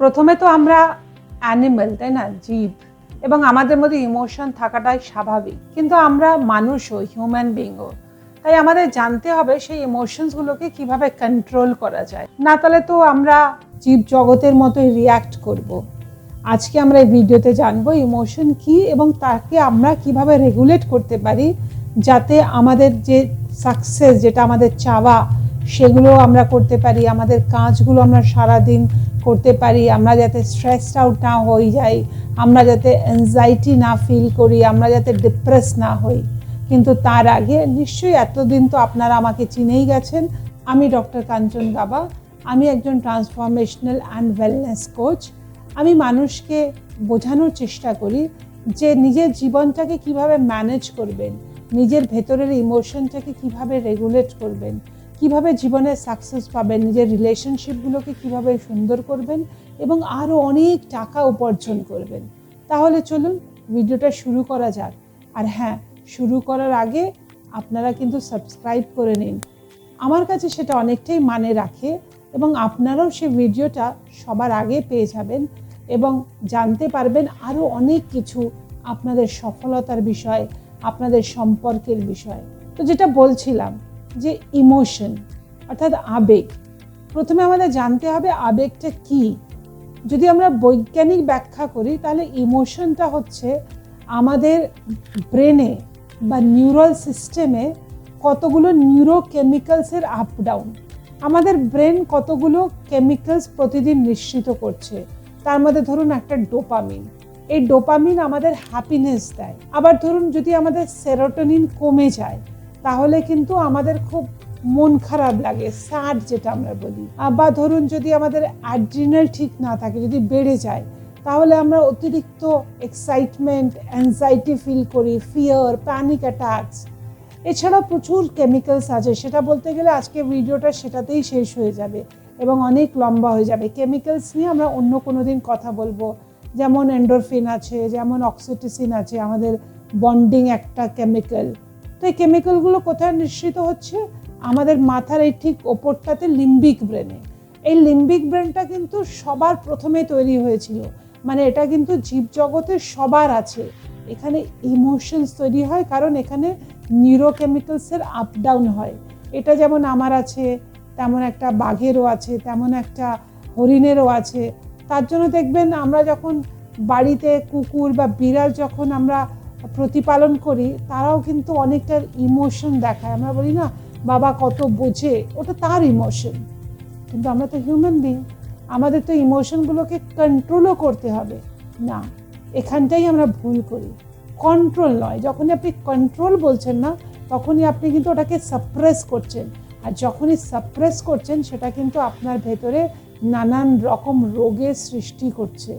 প্রথমে তো আমরা অ্যানিমেল তাই না? জীব। এবং আমাদের মধ্যে ইমোশন থাকাটাই স্বাভাবিক। কিন্তু আমরা মানুষও হিউম্যান বিংও তাই আমাদের জানতে হবে সেই ইমোশনসগুলোকে কীভাবে কন্ট্রোল করা যায়। না তাহলে তো আমরা জীব জগতের মতোই রিয়্যাক্ট করব। আজকে আমরা এই ভিডিওতে জানব ইমোশন কি এবং তাকে আমরা কীভাবে রেগুলেট করতে পারি যাতে আমাদের যে সাকসেস যেটা আমাদের চাওয়া, সেগুলো আমরা করতে পারি। আমাদের কাজগুলো আমরা সারাদিন করতে পারি, আমরা যাতে স্ট্রেসড আউট না হয়ে যাই, আমরা যাতে অ্যাংজাইটি না ফিল করি, আমরা যাতে ডিপ্রেস না হই। কিন্তু তার আগে নিশ্চয়ই এতদিন তো আপনারা আমাকে চিনেই গেছেন, আমি ডক্টর কাঞ্চন গাবা, আমি একজন ট্রান্সফরমেশনাল অ্যান্ড ওয়েলনেস কোচ আমি মানুষকে বোঝানোর চেষ্টা করি যে নিজের জীবনটাকে কীভাবে ম্যানেজ করবেন, নিজের ভেতরের ইমোশনটাকে কীভাবে রেগুলেট করবেন। কীভাবে জীবনে সাকসেস পাবেন, নিজের রিলেশনশিপগুলোকে কীভাবে সুন্দর করবেন এবং আরও অনেক টাকা উপার্জন করবেন। তাহলে চলুন ভিডিওটা শুরু করা যাক। আর হ্যাঁ শুরু করার আগে আপনারা কিন্তু সাবস্ক্রাইব করে নিন। আমার কাছে সেটা অনেকটাই মানে রাখে এবং আপনারাও সে ভিডিওটা সবার আগে পেয়ে যাবেন এবং জানতে পারবেন আরও অনেক কিছু আপনাদের সফলতার বিষয়, আপনাদের সম্পর্কের বিষয়। তো যেটা বলছিলাম যে ইমোশন অর্থাৎ আবেগ। প্রথমে আমাদের জানতে হবে আবেগটা কি। যদি আমরা বৈজ্ঞানিক ব্যাখ্যা করি, তাহলে ইমোশনটা হচ্ছে আমাদের ব্রেনে বা নিউরাল সিস্টেমে কতগুলো নিউরোকেমিক্যালসের আপ ডাউন আমাদের ব্রেন কতগুলো কেমিক্যালস প্রতিদিন নিশ্চিত করছে। তার মধ্যে ধরুন একটা ডোপামিন এই ডোপামিন আমাদের হ্যাপিনেস দেয়। আবার ধরুন যদি আমাদের সেরোটোনিন কমে যায় তাহলে কিন্তু আমাদের খুব মন খারাপ লাগে, স্যাড যেটা আমরা বলি। বা ধরুন যদি আমাদের অ্যাড্রিনাল ঠিক না থাকে, যদি বেড়ে যায়, তাহলে আমরা অতিরিক্ত এক্সাইটমেন্ট অ্যাংজাইটি ফিল করি ফিয়ার প্যানিক অ্যাটাকস এছাড়াও প্রচুর কেমিক্যালস আছে, সেটা বলতে গেলে আজকে ভিডিওটা সেটাতেই শেষ হয়ে যাবে এবং অনেক লম্বা হয়ে যাবে। কেমিক্যালস নিয়ে আমরা অন্য কোনো দিন কথা বলব। যেমন এন্ডোরফিন আছে, যেমন অক্সিটোসিন আছে, আমাদের বন্ডিং একটা কেমিক্যাল তো এই কেমিক্যালগুলো কোথায় নিঃসৃত হচ্ছে? আমাদের মাথার এই ঠিক ওপরটাতে লিম্বিক ব্রেনে এই লিম্বিক ব্রেনটা কিন্তু সবার প্রথমে তৈরি হয়েছিল। মানে এটা কিন্তু জীবজগতের সবার আছে। এখানে ইমোশনস তৈরি হয়, কারণ এখানে নিউরোকেমিক্যালসের আপ ডাউন হয়। এটা যেমন আমার আছে, তেমন একটা বাঘেরও আছে, তেমন একটা হরিণেরও আছে। তার জন্য দেখবেন আমরা যখন বাড়িতে কুকুর বা বিড়াল যখন আমরা প্রতিপালন করি, তারাও কিন্তু অনেকটা ইমোশন দেখায়। আমরা বলি না, বাবা কত বোঝে। ওটা তার ইমোশন কিন্তু আমরা তো হিউম্যান বিং আমাদের তো ইমোশনগুলোকে কন্ট্রোলও করতে হবে। না, এখানটাই আমরা ভুল করি। কন্ট্রোল নয়, যখনই আপনি কন্ট্রোল বলছেন না, তখনই আপনি কিন্তু ওটাকে সাপ্রেস করছেন। আর যখনই সাপ্রেস করছেন, সেটা কিন্তু আপনার ভেতরে নানান রকম রোগের সৃষ্টি করছে।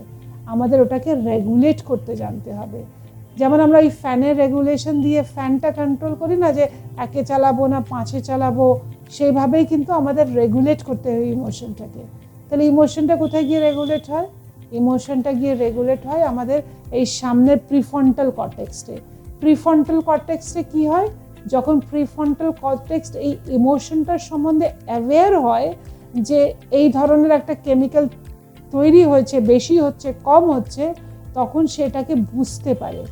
আমাদের ওটাকে রেগুলেট করতে জানতে হবে। যেমন আমরা এই ফ্যানের রেগুলেশন দিয়ে ফ্যানটা কন্ট্রোল করি না যে একে চালাবো না পাঁচে চালাবো, সেইভাবেই কিন্তু আমাদের রেগুলেট করতে হয় ইমোশনটাকে তাহলে ইমোশনটা কোথায় গিয়ে রেগুলেট হয়? ইমোশনটা গিয়ে রেগুলেট হয় আমাদের এই সামনের প্রিফন্টাল কর্টেক্সটে প্রিফন্টাল কর্টেক্সটে কি হয়? যখন প্রিফন্টাল কর্টেক্সট এই ইমোশনটার সম্বন্ধে অ্যাওয়্যার হয় যে এই ধরনের একটা কেমিক্যাল তৈরি হয়েছে, বেশি হচ্ছে, কম হচ্ছে, তখন সেটাকে বুঝতে পারে।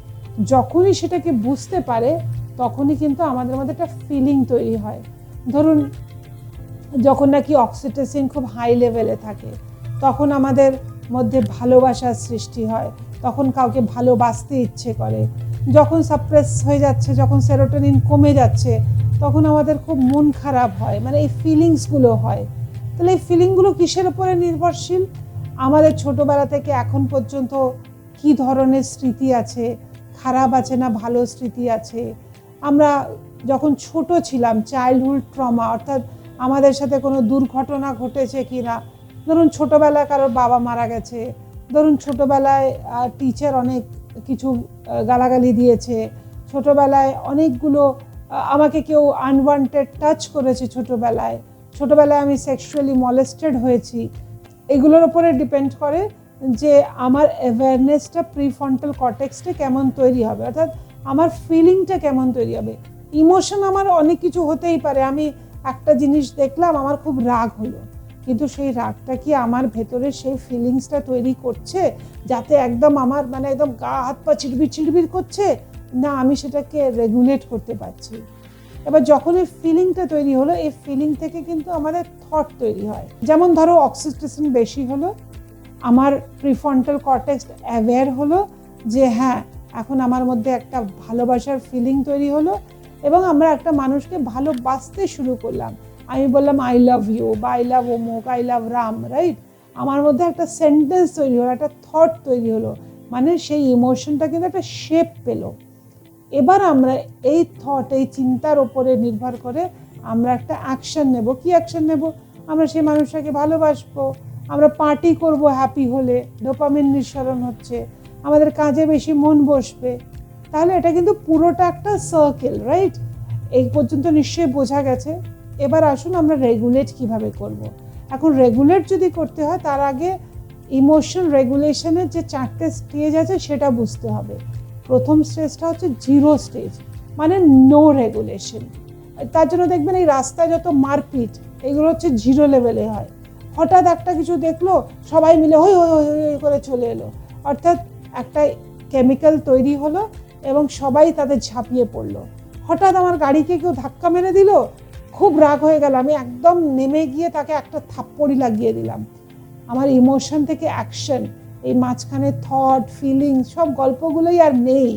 যখনই সেটাকে বুঝতে পারে, তখনই কিন্তু আমাদের মধ্যে একটা ফিলিং তৈরি হয়। ধরুন, যখন নাকি অক্সিটোসিন খুব হাই লেভেলে থাকে, তখন আমাদের মধ্যে ভালোবাসার সৃষ্টি হয়, তখন কাউকে ভালোবাসতে ইচ্ছে করে। যখন সাপ্রেস হয়ে যাচ্ছে, যখন সেরোটোনিন কমে যাচ্ছে, তখন আমাদের খুব মন খারাপ হয় মানে এই ফিলিংসগুলো হয়। তাহলে এই ফিলিংগুলো কিসের উপরে নির্ভরশীল? আমাদের ছোটোবেলা থেকে এখন পর্যন্ত কি ধরনের স্মৃতি আছে? খারাপ আছে না, ভালো স্মৃতি আছে। আমরা যখন ছোট ছিলাম চাইল্ডহুড ট্রমা অর্থাৎ আমাদের সাথে কোনো দুর্ঘটনা ঘটেছে কি না ধরুন ছোটোবেলায় কারোর বাবা মারা গেছে, ধরুন ছোটোবেলায় টিচার অনেক কিছু গালাগালি দিয়েছে, ছোটোবেলায় অনেকগুলো আমাকে কেউ আনওয়ান্টেড টাচ করেছে ছোটোবেলায়। ছোটোবেলায় আমি সেক্সুয়ালি মলেস্টেড হয়েছি। এগুলোর ওপরে ডিপেন্ড করে যে আমার অ্যাওয়ারনেসটা প্রিফ্রন্টাল কটেক্সটা কেমন তৈরি হবে? অর্থাৎ আমার ফিলিংটা কেমন তৈরি হবে? ইমোশন আমার অনেক কিছু হতেই পারে। আমি একটা জিনিস দেখলাম, আমার খুব রাগ হলো। কিন্তু সেই রাগটা কি আমার ভেতরে সেই ফিলিংসটা তৈরি করছে, যাতে একদম আমার মানে একদম গা হাত পা চিড়বির চিড়বির করছে? না, আমি সেটাকে রেগুলেট করতে পারছি। এবার যখন এই ফিলিংটা তৈরি হলো, এই ফিলিং থেকে কিন্তু আমাদের থট তৈরি হয়। যেমন ধরো অক্সিটোসিন বেশি হলো আমার প্রিফ্রন্টাল কর্টেক্স অ্যাওয়্যার হলো যে হ্যাঁ এখন আমার মধ্যে একটা ভালোবাসার ফিলিং তৈরি হলো এবং আমরা একটা মানুষকে ভালোবাসতে শুরু করলাম। আমি বললাম আই লাভ ইউ বা আই লাভ অমুক আই লাভ রাম রাইট আমার মধ্যে একটা সেন্টেন্স তৈরি হলো, একটা থট তৈরি হলো মানে সেই ইমোশনটা কিন্তু একটা শেপ পেল। এবার আমরা এই থট এই চিন্তার ওপরে নির্ভর করে আমরা একটা অ্যাকশন নেব। কি অ্যাকশন নেব? আমরা সেই মানুষটাকে ভালোবাসবো। আমরা পার্টি করব হ্যাপি হলে ডোপামিন নিঃসরণ হচ্ছে, আমাদের কাজে বেশি মন বসবে। তাহলে এটা কিন্তু পুরোটা একটা সার্কেল রাইট এই পর্যন্ত নিশ্চয়ই বোঝা গেছে। এবার আসুন আমরা রেগুলেট কীভাবে করব। এখন রেগুলেট যদি করতে হয়, তার আগে ইমোশন রেগুলেশনের যে চারটে স্টেজ আছে, সেটা বুঝতে হবে। প্রথম স্টেজটা হচ্ছে জিরো স্টেজ মানে নো রেগুলেশন তার জন্য দেখবেন এই রাস্তায় যত মারপিট, এগুলো হচ্ছে জিরো লেভেলে হয়। হঠাৎ একটা কিছু দেখল, সবাই মিলে হই হই হই করে চলে এলো। অর্থাৎ একটা কেমিক্যাল তৈরি হলো এবং সবাই তাদের ঝাঁপিয়ে পড়ল। হঠাৎ আমার গাড়িকে কেউ ধাক্কা মেরে দিল, খুব রাগ হয়ে গেল। আমি একদম নেমে গিয়ে তাকে একটা থাপ্পড়ি লাগিয়ে দিলাম। আমার ইমোশন থেকে অ্যাকশন এই মাঝখানে থট ফিলিং সব গল্পগুলোই আর নেই।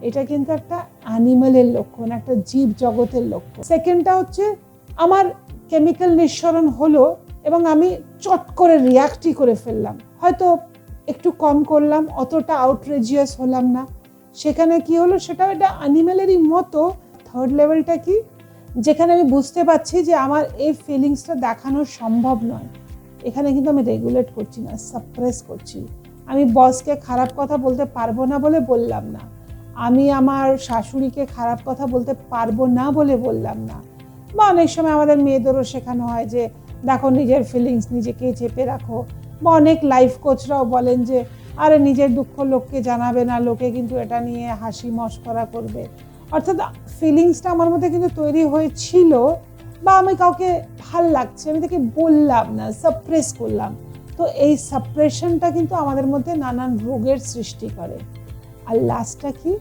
এটা কিন্তু একটা অ্যানিমেলের লক্ষণ, একটা জীব জগতের লক্ষণ। সেকেন্ডটা হচ্ছে, আমার কেমিক্যাল নিঃসরণ হলো এবং আমি চট করে রিয়াক্টই করে ফেললাম। হয়তো একটু কম করলাম, অতটা আউটরেজিয়াস হলাম না। সেখানে কি হলো? সেটা একটা অ্যানিমেলেরই মতো থার্ড লেভেলটা কি? যেখানে আমি বুঝতে পারছি যে আমার এই ফিলিংসটা দেখানো সম্ভব নয়। এখানে কিন্তু আমি রেগুলেট করছি না সাপ্রেস করছি। আমি বসকে খারাপ কথা বলতে পারব না বলে বললাম না। আমি আমার শাশুড়িকে খারাপ কথা বলতে পারব না বলে বললাম না। বা অনেক সময় আমাদের মেয়েদেরও শেখানো হয় যে দেখো, নিজের ফিলিংস নিজেকে চেপে রাখো। বা অনেক লাইফ কোচরাও বলেন যে, আরে, নিজের দুঃখ লোককে জানাবে না, লোকে কিন্তু এটা নিয়ে হাসি মস্করা করবে। অর্থাৎ ফিলিংসটা আমার মধ্যে কিন্তু তৈরি হয়েছিল, বা আমি কাউকে ভালো লাগছে, আমি তাকে বললাম না সাপ্রেস করলাম। তো এই সাপ্রেশনটা কিন্তু আমাদের মধ্যে নানান রোগের সৃষ্টি করে। আর লাস্টটা কি?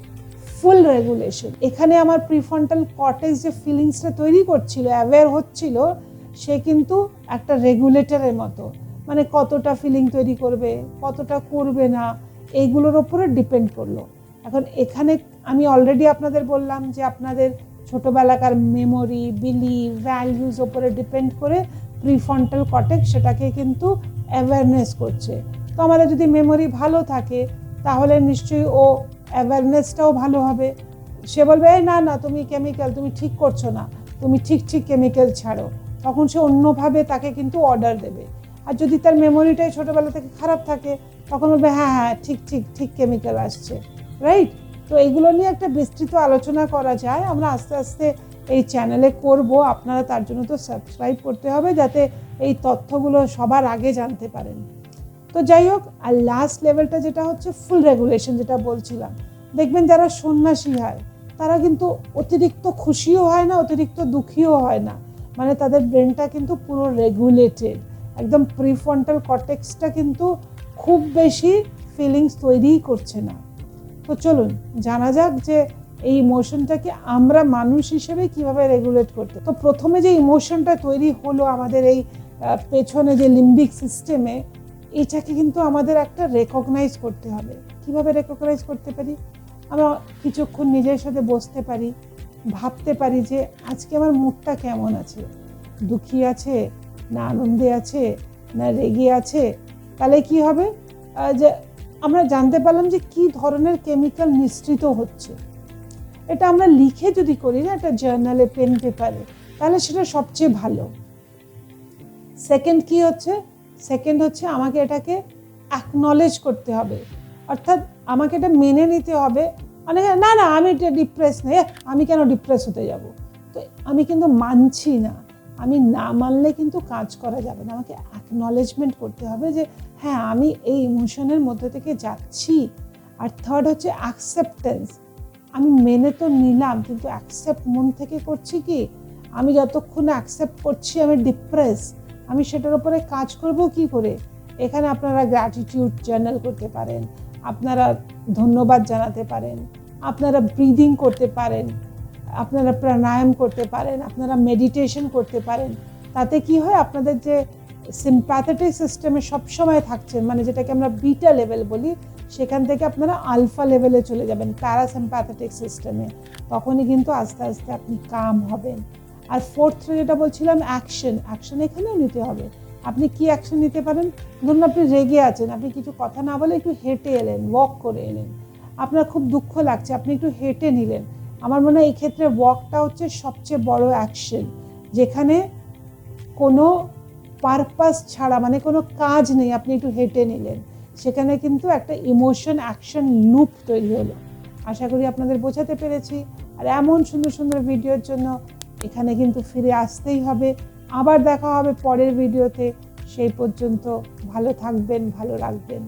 ফুল রেগুলেশন এখানে আমার প্রিফ্রন্টাল কর্টেক্স যে ফিলিংসটা তৈরি করছিল অ্যাওয়্যার হচ্ছিল সে কিন্তু একটা রেগুলেটরের মতো। মানে কতটা ফিলিং তৈরি করবে, কতটা করবে না, এইগুলোর ওপরে ডিপেন্ড করল। এখন এখানে আমি অলরেডি আপনাদের বললাম যে আপনাদের ছোটোবেলাকার মেমোরি বিলিভ ভ্যালিউজ ওপরে ডিপেন্ড করে প্রিফ্রন্টাল কটেক্স সেটাকে কিন্তু অ্যাওয়ারনেস করছে। তো আমাদের যদি মেমোরি ভালো থাকে, তাহলে নিশ্চয়ই ও অ্যাওয়ারনেসটাও ভালো হবে। সে বলবে না না, তুমি কেমিক্যাল তুমি ঠিক করছ না। তুমি ঠিক ঠিক কেমিক্যাল ছাড়ো। তখন সে অন্যভাবে তাকে কিন্তু অর্ডার দেবে। আর যদি তার মেমোরিটাই ছোটোবেলা থেকে খারাপ থাকে, তখন বলবে হ্যাঁ হ্যাঁ ঠিক ঠিক ঠিক কেমিক্যাল আসছে। রাইট তো এইগুলো নিয়ে একটা বিস্তৃত আলোচনা করা যায়। আমরা আস্তে আস্তে এই চ্যানেলে করব। আপনারা তার জন্য তো সাবস্ক্রাইব করতে হবে যাতে এই তথ্যগুলো সবার আগে জানতে পারেন। তো যাই হোক, আর লাস্ট লেভেলটা যেটা হচ্ছে ফুল রেগুলেশন যেটা বলছিলাম। দেখবেন যারা সন্ন্যাসী হয়, তারা কিন্তু অতিরিক্ত খুশিও হয় না, অতিরিক্ত দুঃখীও হয় না। মানে তাদের ব্রেনটা কিন্তু পুরো রেগুলেটেড একদম প্রিফ্রন্টাল কটেক্সটা কিন্তু খুব বেশি ফিলিংস তৈরিই করছে না। তো চলুন, জানা যাক যে এই ইমোশনটাকে আমরা মানুষ হিসেবে কীভাবে রেগুলেট করতে। তো প্রথমে যে ইমোশনটা তৈরি হলো আমাদের এই পেছনে যে লিম্বিক সিস্টেমে এটাকে কিন্তু আমাদের একটা রেকগনাইজ করতে হবে। কীভাবে রেকগনাইজ করতে পারি? আমরা কিছুক্ষণ নিজের সাথে বসতে পারি। ভাবতে পারি যে আজকে আমার মুডটা কেমন আছে? দুঃখী আছে, না আনন্দে আছে, না রেগে আছে? তাহলে কি হবে? যে আমরা জানতে পারলাম যে কি ধরনের কেমিক্যাল মিশ্রিত হচ্ছে। এটা আমরা লিখে যদি করি না, একটা জার্নালে পেন পেপারে তাহলে সেটা সবচেয়ে ভালো। সেকেন্ড কি হচ্ছে? সেকেন্ড হচ্ছে আমাকে এটাকে অ্যাকনলেজ করতে হবে। অর্থাৎ আমাকে এটা মেনে নিতে হবে মানে না না, আমি ডিপ্রেস নেই আমি কেন ডিপ্রেস হতে যাব? তো আমি কিন্তু মানছি না। আমি না মানলে কিন্তু কাজ করা যাবে না। আমাকে অ্যাকনলেজমেন্ট করতে হবে যে হ্যাঁ আমি এই ইমোশনের মধ্যে থেকে যাচ্ছি। আর থার্ড হচ্ছে অ্যাকসেপ্টেন্স আমি মেনে তো নিলাম, কিন্তু অ্যাকসেপ্ট মন থেকে করছি কি? আমি যতক্ষণ অ্যাকসেপ্ট করছি, আমি ডিপ্রেস আমি সেটার উপরে কাজ করব কি করে? এখানে আপনারা গ্র্যাটিটিউড জার্নাল করতে পারেন। আপনারা ধন্যবাদ জানাতে পারেন, আপনারা ব্রিদিং করতে পারেন, আপনারা প্রাণায়াম করতে পারেন, আপনারা মেডিটেশন করতে পারেন, তাতে কি হয় আপনাদের যে সিম্প্যাথেটিক সিস্টেমে সবসময় থাকছেন মানে যেটাকে আমরা বিটা লেভেল বলি, সেখান থেকে আপনারা আলফা লেভেলে চলে যাবেন প্যারাসিম্প্যাথেটিক সিস্টেমে তখনই কিন্তু আস্তে আস্তে আপনি কাম হবেন। আর ফোর্থ যেটা বলছিলাম অ্যাকশন অ্যাকশন এখানেও নিতে হবে। আপনি কি অ্যাকশন নিতে পারেন? ধরুন আপনি রেগে আছেন, আপনি কিছু কথা না বলে একটু হেঁটে এলেন ওয়াক করে এলেন। আপনার খুব দুঃখ লাগছে, আপনি একটু হেঁটে নিলেন। আমার মনে হয় এই ক্ষেত্রে ওয়াকটা হচ্ছে সবচেয়ে বড় অ্যাকশন যেখানে কোনো পারপাস ছাড়া মানে কোনো কাজ নেই, আপনি একটু হেঁটে নিলেন। সেখানে কিন্তু একটা ইমোশন অ্যাকশন লুপ তৈরি হলো। আশা করি আপনাদের বোঝাতে পেরেছি। আর এমন সুন্দর সুন্দর ভিডিওর জন্য এখানে কিন্তু ফিরে আসতেই হবে। আবার দেখা হবে পরের ভিডিওতে। সেই পর্যন্ত ভালো থাকবেন ভালো রাখবেন।